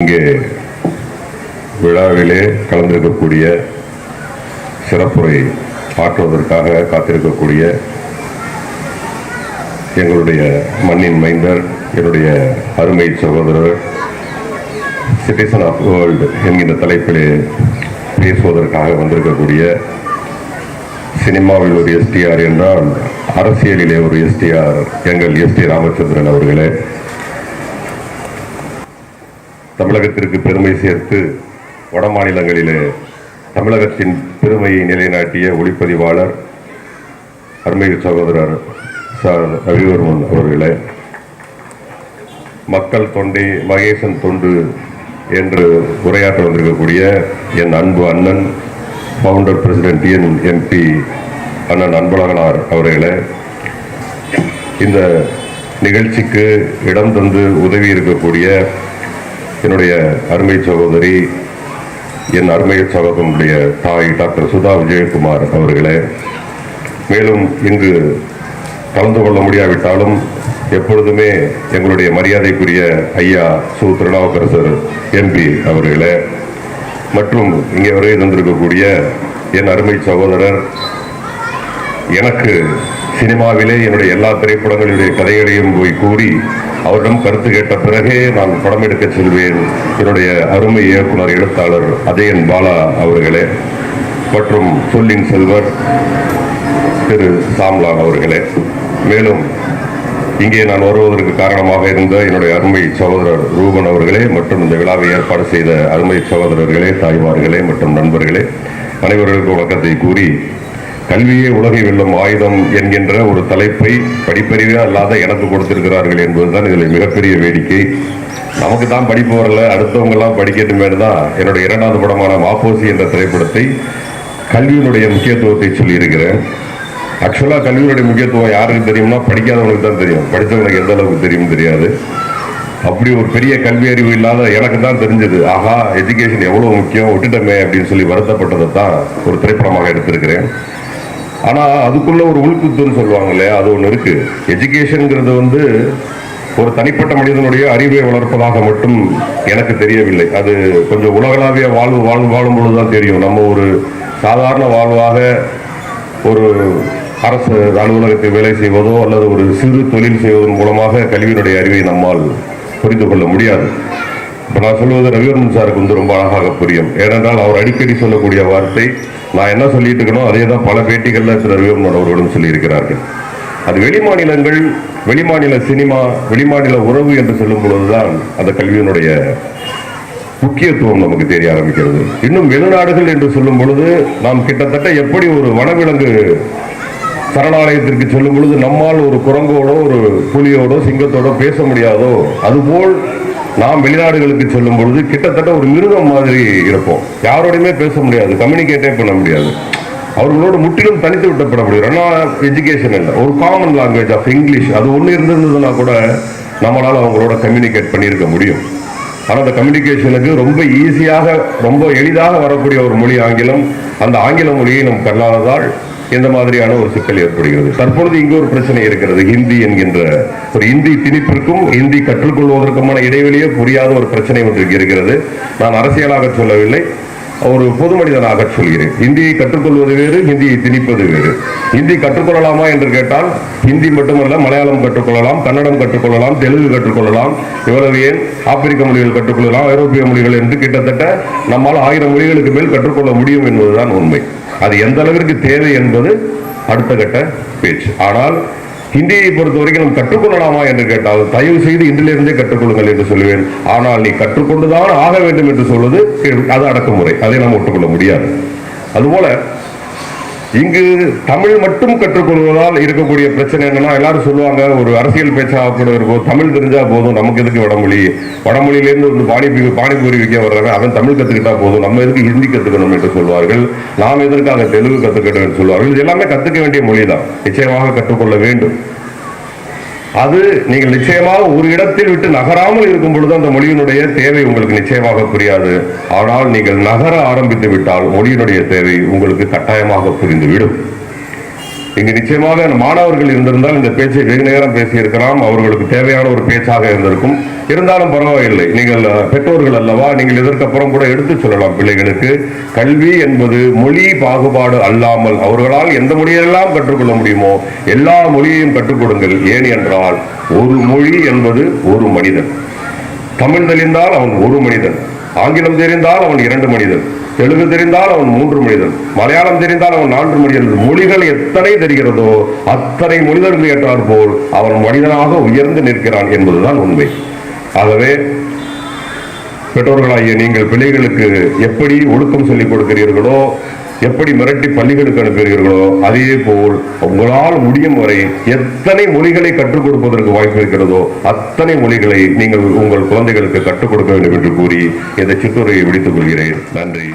இங்கே விழாவிலே கலந்திருக்கக்கூடிய சிறப்புரை ஆற்றுவதற்காக காத்திருக்கக்கூடிய எங்களுடைய மண்ணின் மைந்தர் என்னுடைய அருமை சகோதரர் சிட்டிசன் ஆஃப் வேர்ல்டு என்கின்ற தலைப்பிலே பேசுவதற்காக வந்திருக்கக்கூடிய சினிமாவில் ஒரு எஸ்டிஆர் என்றால் அரசியலிலே ஒரு எஸ்டிஆர் எங்கள் எஸ்டி ராமச்சந்திரன் அவர்களே. தமிழகத்திற்கு பெருமை சேர்த்து வட மாநிலங்களிலே தமிழகத்தின் பெருமையை நிலைநாட்டிய ஒளிப்பதிவாளர் அருமை சகோதரர் சார் ரவிவர்மன் அவர்களே மக்கள் தொண்டை மகேசன் தொண்டு என்று உரையாற்ற வந்திருக்கக்கூடிய என் அன்பு அண்ணன் ஃபவுண்டர் பிரசிடென்ட் என் எம்பி அண்ணன் அன்பழகனார் அவர்களே இந்த நிகழ்ச்சிக்கு இடம் தந்து உதவி இருக்கக்கூடிய என்னுடைய அருமை சகோதரி என் அருமை சகோதரனுடைய தாய் டாக்டர் சுதா விஜயகுமார் அவர்களே மேலும் இங்கு கலந்து கொள்ள முடியாவிட்டாலும் எப்பொழுதுமே எங்களுடைய மரியாதைக்குரிய ஐயா சு. திருநாவுக்கரசர் எம்பி அவர்களே மற்றும் இங்கே வருகை தந்திருக்கக்கூடிய என் அருமை சகோதரர் எனக்கு சினிமாவிலே என்னுடைய எல்லா திரைப்படங்களுடைய கதைகளையும் போய் கூறி அவரிடம் கருத்து கேட்ட பிறகே நான் படம் எடுக்க செல்வேன். என்னுடைய அருமை இயக்குனர் எழுத்தாளர் அதயன் பாலா அவர்களே மற்றும் சொல்லின் செல்வர் திரு சாம்லான் அவர்களே. மேலும் இங்கே நான் வருவதற்கு காரணமாக இருந்த என்னுடைய அருமை சகோதரர் ரூபன் அவர்களே மற்றும் இந்த விழாவை ஏற்பாடு செய்த அருமை சகோதரர்களே தாய்மார்களே மற்றும் நண்பர்களே அனைவருக்கும் வணக்கத்தை கூறி கல்வியே உலகை வெல்லும் ஆயுதம் என்கின்ற ஒரு தலைப்பை படிப்பறிவே அல்லாத எனக்கு கொடுத்திருக்கிறார்கள் என்பதுதான் இதில் மிகப்பெரிய வேடிக்கை. நமக்கு தான் படிப்பு வரல அடுத்தவங்கெல்லாம் படிக்கட்டுமே தான் என்னுடைய இரண்டாவது படமான மாப்போசி என்ற திரைப்படத்தை கல்வியினுடைய முக்கியத்துவத்தை சொல்லியிருக்கிறேன். ஆக்சுவலாக கல்வியினுடைய முக்கியத்துவம் யாருக்கு தெரியும்னா படிக்காதவங்களுக்கு தான் தெரியும். படித்தவங்களுக்கு எந்த அளவுக்கு தெரியும் தெரியாது. அப்படி ஒரு பெரிய கல்வி அறிவு இல்லாத எனக்கு தான் தெரிஞ்சது. ஆஹா எஜுகேஷன் எவ்வளோ முக்கியம் விட்டுட்டமே அப்படின்னு சொல்லி வருத்தப்பட்டதை தான் ஒரு திரைப்படமாக எடுத்திருக்கிறேன். ஆனால் அதுக்குள்ள ஒரு உள்குத்துன்னு சொல்லுவாங்க இல்லையா அது ஒன்று இருக்கு. எஜுகேஷனுங்கிறது வந்து ஒரு தனிப்பட்ட மனிதனுடைய அறிவை வளர்ப்பதாக மட்டும் எனக்கு தெரியவில்லை. அது கொஞ்சம் உலகளாவிய வாழ்வு வாழ்வு வாழும் பொழுது தான் தெரியும். நம்ம ஒரு சாதாரண வாழ்வாக ஒரு அரசு அலுவலகத்தில் வேலை செய்வதோ அல்லது ஒரு சிறு தொழில் செய்வதன் மூலமாக கல்வியினுடைய அறிவை நம்மால் புரிந்து கொள்ள முடியாது. இப்போ நான் சொல்வது ரவிவர்மன் சாருக்கு வந்து ரொம்ப அழகாக புரியும். ஏனென்றால் அவர் அடிக்கடி சொல்லக்கூடிய வார்த்தை நான் என்ன சொல்லிட்டு இருக்கணும் அதே தான் பல பேட்டிகளில் திரு விவரம் அவர்களும் சொல்லியிருக்கிறார்கள். அது வெளிமாநிலங்கள் வெளிமாநில சினிமா வெளிமாநில உறவு என்று சொல்லும் பொழுதுதான் அந்த கல்வியினுடைய முக்கியத்துவம் நமக்கு தெரிய ஆரம்பிக்கிறது. இன்னும் வெளிநாடுகள் என்று சொல்லும் பொழுது நாம் கிட்டத்தட்ட எப்படி ஒரு வனவிலங்கு சரணாலயத்திற்கு செல்லும் பொழுது நம்மால் ஒரு குரங்கோடோ ஒரு புலியோடோ சிங்கத்தோடோ பேச முடியாதோ அதுபோல் நாம் வெளிநாடுகளுக்கு செல்லும் பொழுது கிட்டத்தட்ட ஒரு மிருகம் மாதிரி இருப்போம். யாரோடையுமே பேச முடியாது கம்யூனிகேட்டே பண்ண முடியாது. அவர்களோடு முற்றிலும் தனித்து விட்டப்பட முடியும் ஆனால் எஜுகேஷன் இல்லை. ஒரு காமன் லாங்குவேஜ் ஆஃப் இங்கிலீஷ் அது ஒன்று இருந்திருந்ததுன்னா கூட நம்மளால் அவங்களோட கம்யூனிகேட் பண்ணியிருக்க முடியும். ஆனால் அந்த கம்யூனிகேஷனுக்கு ரொம்ப ஈஸியாக ரொம்ப எளிதாக வரக்கூடிய ஒரு மொழி ஆங்கிலம் அந்த ஆங்கில மொழியை நம் கல்லாததால் இந்த மாதிரியான ஒரு சிக்கல் ஏற்படுகிறது? தற்பொழுது இங்கு ஒரு பிரச்சனை இருக்கிறது. ஹிந்தி என்கின்ற ஒரு இந்தி திணிப்பிற்கும் ஹிந்தி கற்றுக்கொள்வதற்குமான இடைவெளியே புரியாத ஒரு பிரச்சனை ஒன்று இருக்கிறது. நான் அரசியலாக சொல்லவில்லை ஒரு பொது மனிதனாக சொல்கிறேன். ஹிந்தியை கற்றுக்கொள்வது வேறு ஹிந்தியை திணிப்பது வேறு. ஹிந்தி கற்றுக்கொள்ளலாமா என்று கேட்டால் ஹிந்தி மட்டுமல்ல மலையாளம் கற்றுக்கொள்ளலாம் கன்னடம் கற்றுக்கொள்ளலாம் தெலுங்கு கற்றுக்கொள்ளலாம் இவ்வளவு ஏன்? ஆப்பிரிக்க மொழிகள் கற்றுக்கொள்ளலாம் ஐரோப்பிய மொழிகள் என்று கிட்டத்தட்ட நம்மால் ஆயிரம் மொழிகளுக்கு மேல் கற்றுக்கொள்ள முடியும் என்பதுதான் உண்மை. அது எந்த அளவிற்கு தேவை என்பது அடுத்த கட்ட பேச்சு. ஆனால் ஹிந்தியை பொறுத்த வரைக்கும் நாம் கற்றுக்கொள்ளலாமா என்று கேட்டால் தயவு செய்து இன்றிலிருந்தே கற்றுக்கொள்ளுங்கள் என்று சொல்லுவேன். ஆனால் நீ கற்றுக்கொண்டுதான் ஆக வேண்டும் என்று சொல்வது அது அடக்குமுறை. அதை நாம் ஒட்டுக்கொள்ள முடியாது. அதுபோல இங்கு தமிழ் மட்டும் கற்றுக்கொள்வதால் இருக்கக்கூடிய பிரச்சனை என்னன்னா எல்லாரும் சொல்லுவாங்க. ஒரு அரசியல் பேச்சாக கூட இருக்கும் தமிழ் தெரிஞ்சா போதும் நமக்கு எதுக்கு வடமொழி? வடமொழியிலேருந்து வந்து பானிபூரி பானிபூரி விற்க வர்றாங்க அவன் தமிழ் கற்றுக்கிட்டா போதும். நம்ம எதுக்கு ஹிந்தி கற்றுக்கணும் என்று சொல்வார்கள். நாம் எதற்காக தெலுங்கு கற்றுக்கணும் என்று சொல்வார்கள். இது எல்லாமே கற்றுக்க வேண்டிய மொழி தான் நிச்சயமாக கற்றுக்கொள்ள வேண்டும். அது நீங்கள் நிச்சயமாக ஒரு இடத்தில் விட்டு நகராமல் இருக்கும் பொழுது அந்த மொழியினுடைய தேவை உங்களுக்கு நிச்சயமாக புரியாது. ஆனால் நீங்கள் நகர ஆரம்பித்து விட்டால் மொழியினுடைய தேவை உங்களுக்கு கட்டாயமாக புரிந்துவிடும். இங்கு நிச்சயமாக மாணவர்கள் இருந்திருந்தால் இந்த பேச்சை வெகு நேரம் பேசியிருக்கலாம். அவர்களுக்கு தேவையான ஒரு பேச்சாக இருந்திருக்கும். இருந்தாலும் பரவாயில்லை. நீங்கள் பெற்றோர்கள் அல்லவா நீங்கள் இதற்கப்புறம் கூட எடுத்து சொல்லலாம் பிள்ளைகளுக்கு. கல்வி என்பது மொழி பாகுபாடு அல்லாமல் அவர்களால் எந்த மொழியெல்லாம் கற்றுக்கொள்ள முடியுமோ எல்லா மொழியையும் கற்றுக் கொடுங்கள். ஏன் என்றால் ஒரு மொழி என்பது ஒரு மனிதன். தமிழ் தெரிந்தால் அவன் ஒரு மனிதன். ஆங்கிலம் தெரிந்தால் அவன் இரண்டு மனிதன். தெலுங்கு தெரிந்தால் அவன் மூன்று மனிதன் மலையாளம் தெரிந்தால் அவன் நான்கு மனிதன் மொழிகள் எத்தனை தெரிகிறதோ அத்தனை மனிதர்கள் ஏற்றார் போல் அவன் மனிதனாக உயர்ந்து நிற்கிறான் என்பதுதான் உண்மை. ஆகவே பெற்றோர்களாகிய நீங்கள் பிள்ளைகளுக்கு எப்படி ஒழுக்கம் சொல்லிக் கொடுக்கிறீர்களோ எப்படி மிரட்டி பள்ளிகளுக்கு அனுப்புகிறீர்களோ அதே போல் உங்களால் முடியும் வரை எத்தனை மொழிகளை கற்றுக் கொடுப்பதற்கு வாய்ப்பு இருக்கிறதோ அத்தனை மொழிகளை நீங்கள் உங்கள் குழந்தைகளுக்கு கற்றுக் கொடுக்க வேண்டும் என்று கூறி இந்த சிற்றுரையை விடுத்துக் கொள்கிறேன். நன்றி.